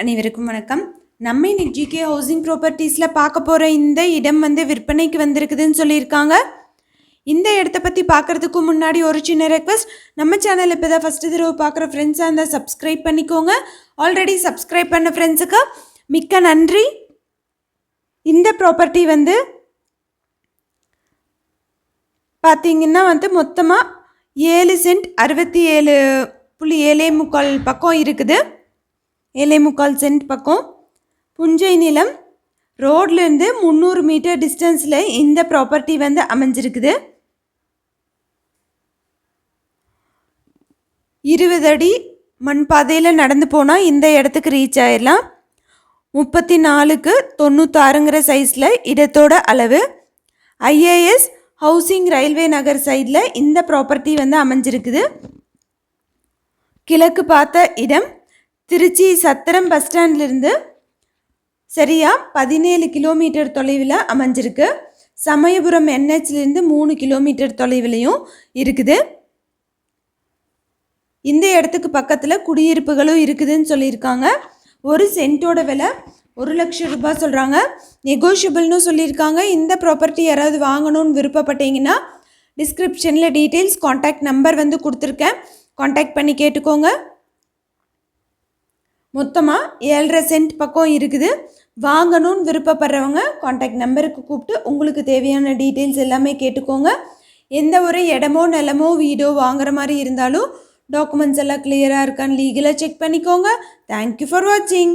அனைவருக்கும் வணக்கம். நம்ம இன்னைக்கு ஜிகே ஹவுசிங் ப்ராப்பர்ட்டிஸில் பார்க்க போகிற இந்த இடம் வந்து விற்பனைக்கு வந்திருக்குதுன்னு சொல்லியிருக்காங்க. இந்த இடத்த பற்றி பார்க்குறதுக்கு முன்னாடி ஒரு சின்ன ரெக்வஸ்ட் நம்ம சேனல் இப்போ தான் ஃபஸ்ட்டு தடவை பார்க்குற ஃப்ரெண்ட்ஸாக இருந்தால் சப்ஸ்கிரைப் பண்ணிக்கோங்க. ஆல்ரெடி சப்ஸ்கிரைப் பண்ண ஃப்ரெண்ட்ஸுக்கு மிக்க நன்றி. இந்த ப்ராப்பர்ட்டி வந்து பார்த்தீங்கன்னா வந்து மொத்தமாக ஏழு சென்ட் அறுபத்தி ஏழு புள்ளி ஏழே முக்கால் பக்கம் இருக்குது. ஏழே முக்கால் சென்ட் பக்கம். புஞ்சை நிலம் ரோட்லேருந்து முந்நூறு மீட்டர் டிஸ்டன்ஸில் இந்த ப்ராப்பர்ட்டி வந்து அமைஞ்சிருக்குது. இருபது அடி மண் பாதையில் நடந்து போனால் இந்த இடத்துக்கு ரீச் ஆயிடலாம் முப்பத்தி நாலுக்கு தொண்ணூத்தாறுங்கிற சைஸில் இடத்தோட அளவு. ஐஏஎஸ் ஹவுசிங் ரயில்வே நகர் சைடில் இந்த ப்ராப்பர்ட்டி வந்து அமைஞ்சிருக்குது. கிழக்கு பார்த்த இடம் திருச்சி சத்திரம் பஸ் ஸ்டாண்ட்லேருந்து சரியா பதினேழு கிலோமீட்டர் தொலைவில் அமைஞ்சிருக்கு. சமயபுரம் என்ஹெச்லேருந்து மூணு கிலோமீட்டர் தொலைவிலையும் இருக்குது. இந்த இடத்துக்கு பக்கத்தில் குடியிருப்புகளும் இருக்குதுன்னு சொல்லியிருக்காங்க. ஒரு சென்ட்டோட விலை ஒரு லட்சம் ரூபாய் சொல்கிறாங்க நெகோஷியபிள்னு சொல்லியிருக்காங்க. இந்த ப்ராப்பர்ட்டி யாராவது வாங்கணும்னு விருப்பப்பட்டீங்கன்னா டிஸ்கிரிப்ஷனில் டீட்டெயில்ஸ் காண்டாக்ட் நம்பர் வந்து கொடுத்துருக்கேன். காண்டாக்ட் பண்ணி கேட்டுக்கோங்க. மொத்தமாக ஏழரை சென்ட் பக்கம் இருக்குது. வாங்கணும்னு விருப்பப்படுறவங்க காண்டாக்ட் நம்பருக்கு கூப்பிட்டு உங்களுக்கு தேவையான டீட்டெயில்ஸ் எல்லாமே கேட்டுக்கோங்க. எந்த ஒரு இடமோ நிலமோ வீடோ வாங்குற மாதிரி இருந்தாலும் டாக்குமெண்ட்ஸ் எல்லாம் கிளியராக இருக்கான்னு லீகலாக செக் பண்ணிக்கோங்க. தேங்க்யூ ஃபார் வாட்சிங்